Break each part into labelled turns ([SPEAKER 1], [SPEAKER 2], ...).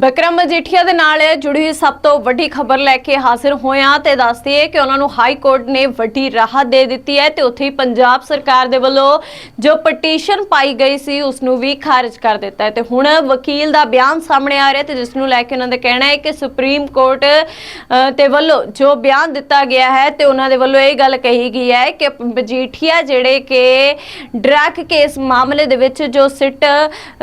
[SPEAKER 1] ਵਿਕਰਮ ਮਜੀਠੀਆ ਦੇ ਨਾਲ ਜੁੜੀ ਹੋਈ ਸਭ ਤੋਂ ਵੱਡੀ ਖਬਰ ਲੈ ਕੇ ਹਾਜ਼ਰ ਹੋਇਆ ਤੇ ਦੱਸਦੀ ਹੈ ਕਿ ਉਹਨਾਂ ਨੂੰ ਹਾਈ ਕੋਰਟ ਨੇ ਵੱਡੀ ਰਾਹਤ ਦੇ ਦਿੱਤੀ ਹੈ ਤੇ ਉੱਥੇ ਹੀ ਪੰਜਾਬ ਸਰਕਾਰ ਦੇ ਵੱਲੋਂ ਜੋ ਪਟੀਸ਼ਨ ਪਾਈ ਗਈ ਸੀ ਉਸ ਨੂੰ ਵੀ ਖਾਰਜ ਕਰ ਦਿੱਤਾ ਹੈ। ਤੇ ਹੁਣ ਵਕੀਲ ਦਾ ਬਿਆਨ ਸਾਹਮਣੇ ਆ ਰਿਹਾ ਤੇ ਜਿਸ ਨੂੰ ਲੈ ਕੇ ਉਹਨਾਂ ਦਾ ਕਹਿਣਾ ਹੈ ਕਿ ਸੁਪਰੀਮ ਕੋਰਟ ਅ, ਤੇ ਵੱਲੋਂ ਜੋ ਬਿਆਨ ਦਿੱਤਾ ਗਿਆ ਹੈ ਤੇ ਉਹਨਾਂ ਦੇ ਵੱਲੋਂ ਇਹ ਗੱਲ ਕਹੀ ਗਈ ਹੈ ਕਿ ਮਜੀਠੀਆ ਜਿਹੜੇ ਕਿ ਡਰੱਗ ਕੇਸ ਮਾਮਲੇ ਦੇ ਵਿੱਚ ਜੋ ਸਿੱਟ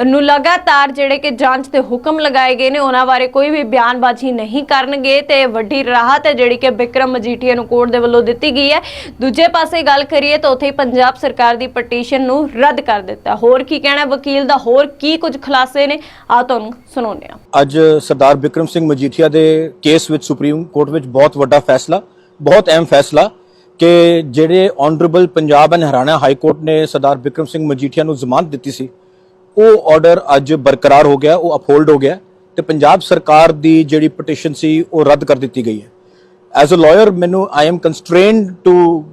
[SPEAKER 1] ਨੂੰ ਲਗਾਤਾਰ ਜਿਹੜੇ ਕਿ ਜਾਂਚ ਦੇ ਹੁਕਮ ਲਗਾਏ ਗਏ ਨੇ, ਉਹਨਾਂ ਬਾਰੇ ਕੋਈ ਵੀ ਬਿਆਨਬਾਜ਼ੀ ਨਹੀਂ ਕਰਨਗੇ ਤੇ ਵੱਡੀ ਰਾਹਤ ਹੈ ਜਿਹੜੀ ਕਿ ਵਿਕਰਮ ਮਜੀਠੀਆ ਨੂੰ ਕੋਰਟ ਦੇ ਵੱਲੋਂ ਦਿੱਤੀ ਗਈ ਹੈ। ਦੂਜੇ ਪਾਸੇ ਗੱਲ ਕਰੀਏ ਤਾਂ ਉੱਥੇ ਪੰਜਾਬ ਸਰਕਾਰ ਦੀ ਪਟੀਸ਼ਨ ਨੂੰ ਰੱਦ ਕਰ ਦਿੱਤਾ। ਹੋਰ ਕੀ ਕਹਿਣਾ ਵਕੀਲ ਦਾ ਹੋਰ ਕੀ ਕੁਝ ਖੁਲਾਸੇ ਨੇ? ਆ ਤੁਹਾਨੂੰ ਸੁਣਾਉਂਦੇ ਹਾਂ।
[SPEAKER 2] ਅੱਜ ਸਰਦਾਰ ਵਿਕਰਮ ਸਿੰਘ ਮਜੀਠੀਆ ਦੇ ਕੇਸ ਵਿੱਚ ਸੁਪਰੀਮ ਕੋਰਟ ਵਿੱਚ ਬਹੁਤ ਵੱਡਾ ਫੈਸਲਾ, ਬਹੁਤ ਅਹਿਮ ਫੈਸਲਾ ਕਿ ਜਿਹੜੇ honourable Punjab and Haryana high court ਨੇ ਸਰਦਾਰ ਵਿਕਰਮ ਸਿੰਘ ਮਜੀਠੀਆ ਨੂੰ ਜ਼ਮਾਨਤ ਦਿੱਤੀ ਸੀ, ਉਹ ਆਰਡਰ ਅੱਜ ਬਰਕਰਾਰ ਹੋ ਗਿਆ, ਉਹ ਅਪਹੋਲਡ ਹੋ ਗਿਆ। ਤੇ ਪੰਜਾਬ ਸਰਕਾਰ ਦੀ ਜਿਹੜੀ ਪਟੀਸ਼ਨ ਸੀ, ਉਹ ਰੱਦ ਕਰ ਦਿੱਤੀ ਗਈ ਹੈ। ਐਜ਼ ਅ ਲਾਇਰ ਮੈਨੂੰ I am constrained to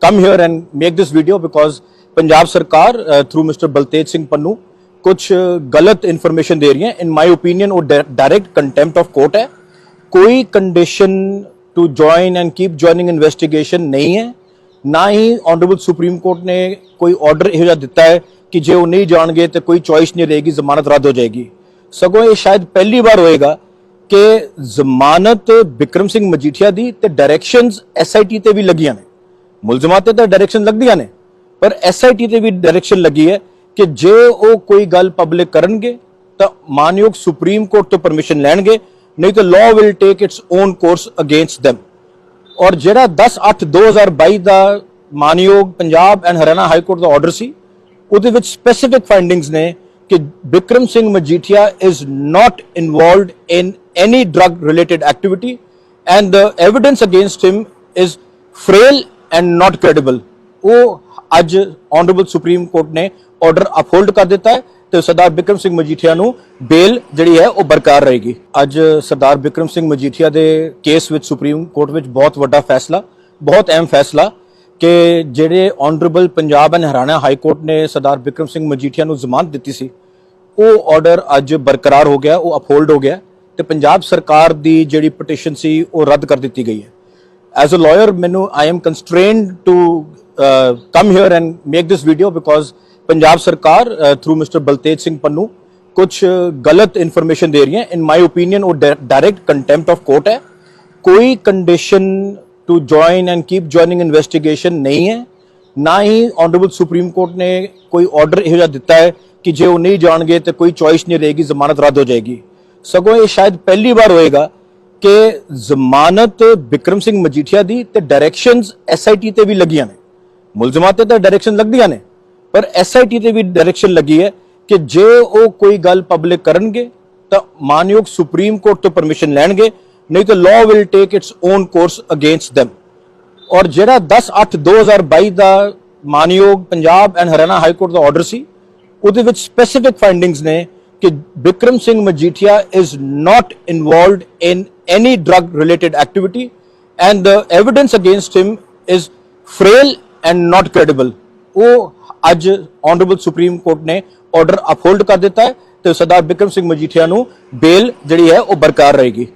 [SPEAKER 2] come here and make this video because Punjab ਸਰਕਾਰ ਥਰੂ ਮਿਸਟਰ ਬਲਤੇਜ ਸਿੰਘ ਪੰਨੂ ਕੁਝ ਗਲਤ ਇਨਫੋਰਮੇਸ਼ਨ ਦੇ ਰਹੀ ਹੈ। ਇਨ ਮਾਈ ਓਪੀਨੀਅਨ ਉਹ ਡਾਇਰੈਕਟ ਕੰਟੈਂਪਟ ਆਫ ਕੋਰਟ ਹੈ। ਕੋਈ condition to join and keep joining investigation ਨਹੀਂ ਹੈ। ਨਾ ਹੀ ਆਨਰੇਬਲ ਸੁਪਰੀਮ ਕੋਰਟ ਨੇ ਕੋਈ ਆਰਡਰ ਇਹੋ ਜਿਹਾ ਦਿੱਤਾ ਹੈ ਕਿ ਜੇ ਉਹ ਨਹੀਂ ਜਾਣਗੇ ਤੇ ਕੋਈ ਚੋਇਸ ਨਹੀਂ ਰਹੇਗੀ, ਜ਼ਮਾਨਤ ਰੱਦ ਹੋ ਜਾਏਗੀ। ਸਗੋਂ ਇਹ ਸ਼ਾਇਦ ਪਹਿਲੀ ਵਾਰ ਹੋਏਗਾ ਕਿ ਜ਼ਮਾਨਤ ਵਿਕਰਮ ਸਿੰਘ ਮਜੀਠੀਆ ਦੀ ਤੇ ਡਾਇਰੈਕਸ਼ਨਸ ਐਸਆਈਟੀ ਤੇ ਵੀ ਲੱਗੀਆਂ ਨੇ। ਮੁਲਜ਼ਮਾਂ ਤੇ ਤਾਂ ਡਾਇਰੈਕਸ਼ਨ ਲੱਗਦੀਆਂ ਨੇ, ਪਰ ਐਸਆਈਟੀ ਤੇ ਵੀ ਡਾਇਰੈਕਸ਼ਨ ਲੱਗੀ ਹੈ ਕਿ ਜੇ ਉਹ ਕੋਈ ਗੱਲ ਪਬਲਿਕ ਕਰਨਗੇ, ਤਾਂ ਮਾਨਯੋਗ ਸੁਪਰੀਮ ਕੋਰਟ ਤੋਂ ਪਰਮਿਸ਼ਨ ਲੈਣਗੇ, ਨਹੀਂ ਤਾਂ law will take its own course against them ਔਰ ਜਿਹੜਾ 10/8/2022 ਦਾ ਮਾਨਯੋਗ Punjab and Haryana high court the order ਸੀ, ਉਹਦੇ ਵਿੱਚ ਸਪੈਸੀਫਿਕ ਫਾਈਂਡਿੰਗਸ ਨੇ ਕਿ Vikram Singh Majithia is not involved in any drug related activity and the evidence against him is frail and not credible ਉਹ ਅੱਜ ਆਨਰੇਬਲ ਸੁਪਰੀਮ ਕੋਰਟ ਨੇ order ਅਪਹੋਲਡ ਕਰ ਦਿੱਤਾ ਹੈ ਤੇ ਸਰਦਾਰ ਵਿਕਰਮ ਸਿੰਘ ਮਜੀਠੀਆ ਨੂੰ ਬੇਲ ਜਿਹੜੀ ਹੈ ਉਹ ਬਰਕਰਾਰ ਰਹੇਗੀ। ਅੱਜ ਸਰਦਾਰ ਵਿਕਰਮ ਸਿੰਘ ਮਜੀਠੀਆ ਦੇ ਕੇਸ ਵਿੱਚ ਸੁਪਰੀਮ ਕੋਰਟ ਵਿੱਚ ਬਹੁਤ ਵੱਡਾ ਫੈਸਲਾ, ਬਹੁਤ ਅਹਿਮ ਫੈਸਲਾ ਕਿ ਜਿਹੜੇ honourable Punjab and Haryana high court ਨੇ ਸਰਦਾਰ ਵਿਕਰਮ ਸਿੰਘ ਮਜੀਠੀਆ ਨੂੰ ਜ਼ਮਾਨਤ ਦਿੱਤੀ ਸੀ, ਉਹ ਆਰਡਰ ਅੱਜ ਬਰਕਰਾਰ ਹੋ ਗਿਆ, ਉਹ ਅਪਹੋਲਡ ਹੋ ਗਿਆ ਤੇ ਪੰਜਾਬ ਸਰਕਾਰ ਦੀ ਜਿਹੜੀ ਪਟੀਸ਼ਨ ਸੀ, ਉਹ ਰੱਦ ਕਰ ਦਿੱਤੀ ਗਈ ਹੈ। ਐਜ਼ ਅ ਲਾਇਰ ਮੈਨੂੰ I am constrained to come here and make this video because Punjab ਸਰਕਾਰ ਥਰੂ ਮਿਸਟਰ ਬਲਤੇਜ ਸਿੰਘ ਪੰਨੂ ਕੁਝ ਗਲਤ ਇਨਫੋਰਮੇਸ਼ਨ ਦੇ ਰਹੀ ਹੈ। ਇਨ ਮਾਈ ਓਪੀਨੀਅਨ ਉਹ ਡਾਇਰੈਕਟ ਕੰਟੈਂਪਟ ਆਫ ਕੋਰਟ ਹੈ। ਕੋਈ condition to join and keep joining investigation ਨਹੀਂ ਹੈ ਨਾ ਹੀ ਆਨਰੇਬਲ ਸੁਪਰੀਮ ਕੋਰਟ ਨੇ ਕੋਈ ਆਰਡਰ ਇਹੋ ਜਿਹਾ ਦਿੱਤਾ ਹੈ ਕਿ ਜੇ ਉਹ ਨਹੀਂ ਜਾਣਗੇ ਤੇ ਕੋਈ ਚੋਇਸ ਨਹੀਂ ਰਹੇਗੀ ਜ਼ਮਾਨਤ ਰੱਦ ਹੋ ਜਾਏਗੀ ਸਗੋਂ ਇਹ ਸ਼ਾਇਦ ਪਹਿਲੀ ਵਾਰ ਹੋਏਗਾ ਕਿ ਜ਼ਮਾਨਤ ਵਿਕਰਮ ਸਿੰਘ ਮਜੀਠੀਆ ਦੀ ਤੇ ਡਾਇਰੈਕਸ਼ਨਸ ਐਸਆਈਟੀ ਤੇ ਵੀ ਲੱਗੀਆਂ ਨੇ ਮੁਲਜ਼ਮਾਂ ਤੇ ਤਾਂ ਡਾਇਰੈਕਸ਼ਨ ਲੱਗਦੀਆਂ ਨੇ ਪਰ ਐਸਆਈਟੀ ਤੇ ਵੀ ਡਾਇਰੈਕਸ਼ਨ ਲੱਗੀ ਹੈ ਕਿ ਜੇ ਉਹ ਕੋਈ ਗੱਲ ਪਬਲਿਕ ਕਰਨਗੇ ਤਾਂ ਮਾਨਯੋਗ ਸੁਪਰੀਮ ਕੋਰਟ ਤੋਂ ਪਰਮਿਸ਼ਨ ਲੈਣਗੇ ਨਹੀਂ ਤਾਂ law will take its own course against them. ਔਰ ਜਿਹੜਾ 10/8/2022 ਦਾ ਮਾਨਯੋਗ Punjab and Haryana high court the order ਸੀ, ਉਹਦੇ ਵਿੱਚ ਸਪੈਸੀਫਿਕ ਫਾਈਂਡਿੰਗਸ ਨੇ ਕਿ Vikram Singh Majithia is not involved in any drug related activity and the evidence against him is frail and not credible ਉਹ ਅੱਜ ਆਨਰੇਬਲ ਸੁਪਰੀਮ ਕੋਰਟ ਨੇ order ਅਪਹੋਲਡ ਕਰ ਦਿੱਤਾ ਹੈ ਤੇ ਸਰਦਾਰ ਵਿਕਰਮ ਸਿੰਘ ਮਜੀਠੀਆ ਨੂੰ ਬੇਲ ਜਿਹੜੀ ਹੈ ਉਹ ਬਰਕਰਾਰ ਰਹੇਗੀ।